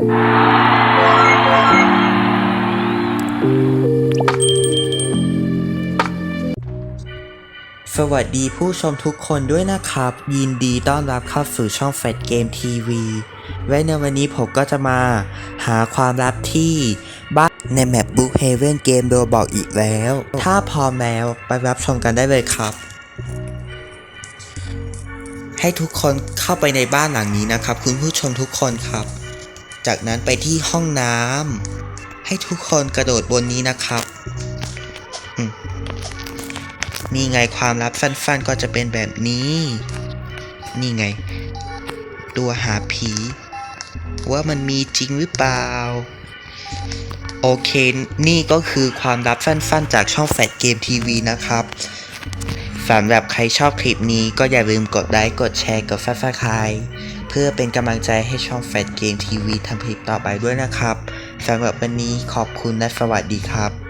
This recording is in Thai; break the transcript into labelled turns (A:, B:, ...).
A: สวัสดีผู้ชมทุกคนด้วยนะครับ ยินดีต้อนรับเข้าสู่ช่องแฟดเกมทีวีไว้ในวันนี้ผมก็จะมาหาความลับที่บ้านในแมปบุ๊กเฮเว่นเกมโดบอกอีกแล้ว ถ้าพร้อมแล้วไปรับชมกันได้เลยครับ ให้ทุกคนเข้าไปในบ้านหลังนี้นะครับ คุณผู้ชมทุกคนครับ จากนั้นไปที่ห้องน้ำให้ทุกคนกระโดดบนนี้นะครับมนี่ไงความลับสั้นๆก็จะเป็นแบบนี้ นี่ไง ตัวหาผี ว่ามันมีจริงหรือเปล่า โอเค นี่ก็คือความลับสั้นๆ จากช่องแฟดเกมทีวีนะครับ สำหรับใครชอบคลิปนี้ก็อย่าลืมกดไลค์กดแชร์กดซับสไครเพื่อเป็นกำลังใจให้ช่องแฟดเกมทีวีทำคลิปต่อไปด้วยนะครับสำหรับวันนี้ขอบคุณและสวัสดีครับ